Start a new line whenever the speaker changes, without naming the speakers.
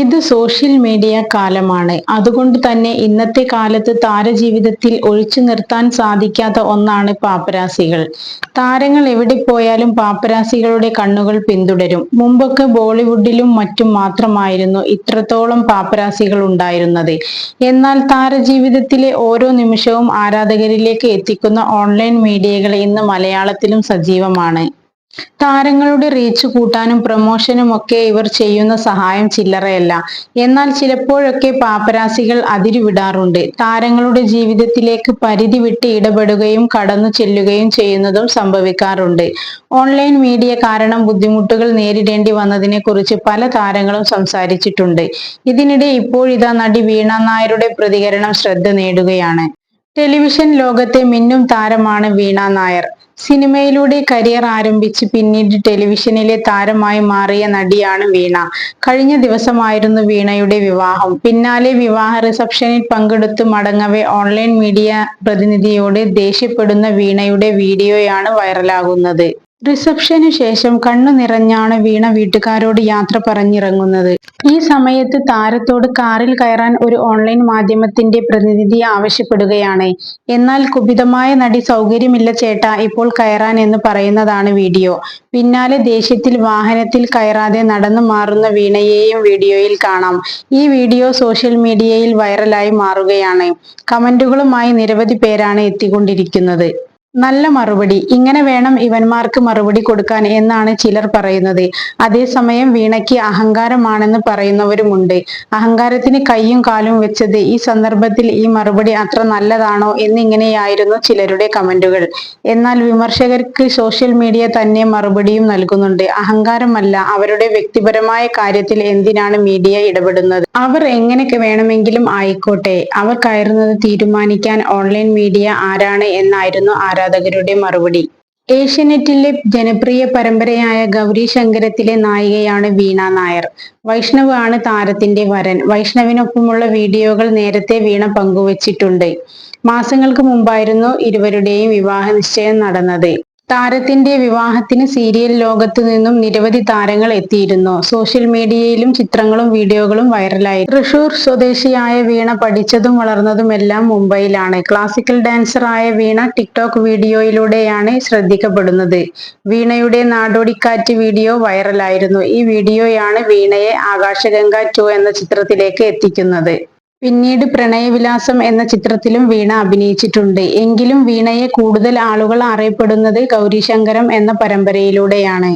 ഇത് social media കാലമാണ്. അതുകൊണ്ട് തന്നെ ഇന്നത്തെ കാലത്ത് താരജീവിതത്തിൽ ഒഴിച്ചു നിർത്താൻ സാധിക്കാത്ത ഒന്നാണ് പാപ്പരാസികൾ. താരങ്ങൾ എവിടെ പോയാലും പാപ്പരാസികളുടെ കണ്ണുകൾ പിന്തുടരും. മുമ്പൊക്കെ ബോളിവുഡിലും മറ്റും മാത്രമായിരുന്നു ഇത്രത്തോളം പാപ്പരാസികൾ ഉണ്ടായിരുന്നത്. എന്നാൽ താരജീവിതത്തിലെ ഓരോ നിമിഷവും ആരാധകരിലേക്ക് എത്തിക്കുന്ന ഓൺലൈൻ മീഡിയകൾ ഇന്ന് മലയാളത്തിലും സജീവമാണ്. താരങ്ങളുടെ റീച്ച് കൂട്ടാനും പ്രമോഷനും ഒക്കെ ഇവർ ചെയ്യുന്ന സഹായം ചില്ലറയല്ല. എന്നാൽ ചിലപ്പോഴൊക്കെ പാപ്പരാസികൾ അതിരുവിടാറുണ്ട് താരങ്ങളുടെ ജീവിതത്തിലേക്ക് പരിധി വിട്ട് ഇടപെടുകയും കടന്നു ചെല്ലുകയും ചെയ്യുന്നതും സംഭവിക്കാറുണ്ട്. ഓൺലൈൻ മീഡിയ കാരണം ബുദ്ധിമുട്ടുകൾ നേരിടേണ്ടി വന്നതിനെ കുറിച്ച് പല താരങ്ങളും സംസാരിച്ചിട്ടുണ്ട്. ഇതിനിടെ ഇപ്പോഴിതാ നടി വീണ നായരുടെ പ്രതികരണം ശ്രദ്ധ നേടുകയാണ്. ടെലിവിഷൻ ലോകത്തെ മിന്നും താരമാണ് വീണ നായർ. സിനിമയിലൂടെ കരിയർ ആരംഭിച്ച് പിന്നീട് ടെലിവിഷനിലെ താരമായി മാറിയ നടിയാണ് വീണ. കഴിഞ്ഞ ദിവസമായിരുന്നു വീണയുടെ വിവാഹം. പിന്നാലെ വിവാഹ റിസപ്ഷനിൽ പങ്കെടുത്ത് മടങ്ങവെ ഓൺലൈൻ മീഡിയ പ്രതിനിധിയോട് ദേഷ്യപ്പെടുന്ന വീണയുടെ വീഡിയോയാണ് വൈറലാകുന്നത്. റിസപ്ഷന് ശേഷം കണ്ണു നിറഞ്ഞാണ് വീണ വീട്ടുകാരോട് യാത്ര പറഞ്ഞിറങ്ങുന്നത്. ഈ സമയത്ത് താരത്തോട് കാറിൽ കയറാൻ ഒരു ഓൺലൈൻ മാധ്യമത്തിന്റെ പ്രതിനിധി ആവശ്യപ്പെടുകയാണ്. എന്നാൽ കുപിതമായ നടി സൗകര്യമില്ല ചേട്ട ഇപ്പോൾ കയറാൻ എന്ന് പറയുന്നതാണ് വീഡിയോ. പിന്നാലെ ദേഷ്യത്തിൽ വാഹനത്തിൽ കയറാതെ നടന്നു മാറുന്ന വീണയെയും വീഡിയോയിൽ കാണാം. ഈ വീഡിയോ സോഷ്യൽ മീഡിയയിൽ വൈറലായി മാറുകയാണ്. കമന്റുകളുമായി നിരവധി പേരാണ് എത്തിക്കൊണ്ടിരിക്കുന്നത്. നല്ല മറുപടി. ഇങ്ങനെ വേണം ഇവന്മാർക്ക് മറുപടി കൊടുക്കാൻ എന്നാണ് ചിലർ പറയുന്നത്. അതേസമയം വീണയ്ക്ക് അഹങ്കാരമാണെന്ന് പറയുന്നവരുമുണ്ട്. അഹങ്കാരത്തിന് കൈയും കാലും വെച്ചത് ഈ സന്ദർഭത്തിൽ ഈ മറുപടി അത്ര നല്ലതാണോ എന്നിങ്ങനെയായിരുന്നു ചിലരുടെ കമന്റുകൾ. എന്നാൽ വിമർശകർക്ക് സോഷ്യൽ മീഡിയ തന്നെ മറുപടിയും നൽകുന്നുണ്ട്. അഹങ്കാരമല്ല അവരുടെ വ്യക്തിപരമായ കാര്യത്തിൽ എന്തിനാണ് മീഡിയ ഇടപെടുന്നത്? അവർ എങ്ങനെയൊക്കെ വേണമെങ്കിലും ആയിക്കോട്ടെ. അവർ കയറുന്നത് തീരുമാനിക്കാൻ ഓൺലൈൻ മീഡിയ ആരാണ് എന്നായിരുന്നു ആരാധന ആരാധകരുടെ മറുപടി. ഏഷ്യനെറ്റിലെ ജനപ്രിയ പരമ്പരയായ ഗൗരി ശങ്കരത്തിലെ നായികയാണ് വീണ നായർ. വൈഷ്ണവ് ആണ് താരത്തിന്റെ വരൻ. വൈഷ്ണവിനൊപ്പമുള്ള വീഡിയോകൾ നേരത്തെ വീണ പങ്കുവച്ചിട്ടുണ്ട്. മാസങ്ങൾക്ക് മുമ്പായിരുന്നു ഇരുവരുടെയും വിവാഹ നിശ്ചയം നടന്നത്. താരത്തിന്റെ വിവാഹത്തിന് സീരിയൽ ലോകത്തു നിന്നും നിരവധി താരങ്ങൾ എത്തിയിരുന്നു. സോഷ്യൽ മീഡിയയിലും ചിത്രങ്ങളും വീഡിയോകളും വൈറലായി. തൃശൂർ സ്വദേശിയായ വീണ പഠിച്ചതും വളർന്നതുമെല്ലാം മുംബൈയിലാണ്. ക്ലാസിക്കൽ ഡാൻസറായ വീണ ടിക്ടോക്ക് വീഡിയോയിലൂടെയാണ് ശ്രദ്ധിക്കപ്പെടുന്നത്. വീണയുടെ നാടോടിക്കാറ്റ് വീഡിയോ വൈറലായിരുന്നു. ഈ വീഡിയോയാണ് വീണയെ ആകാശഗംഗ ടു എന്ന ചിത്രത്തിലേക്ക് എത്തിക്കുന്നത്. പിന്നീട് പ്രണയവിലാസം എന്ന ചിത്രത്തിലും വീണ അഭിനയിച്ചിട്ടുണ്ട്. എങ്കിലും വീണയെ കൂടുതൽ ആളുകൾ അറിയപ്പെടുന്നത് ഗൗരിശങ്കരം എന്ന പരമ്പരയിലൂടെയാണ്.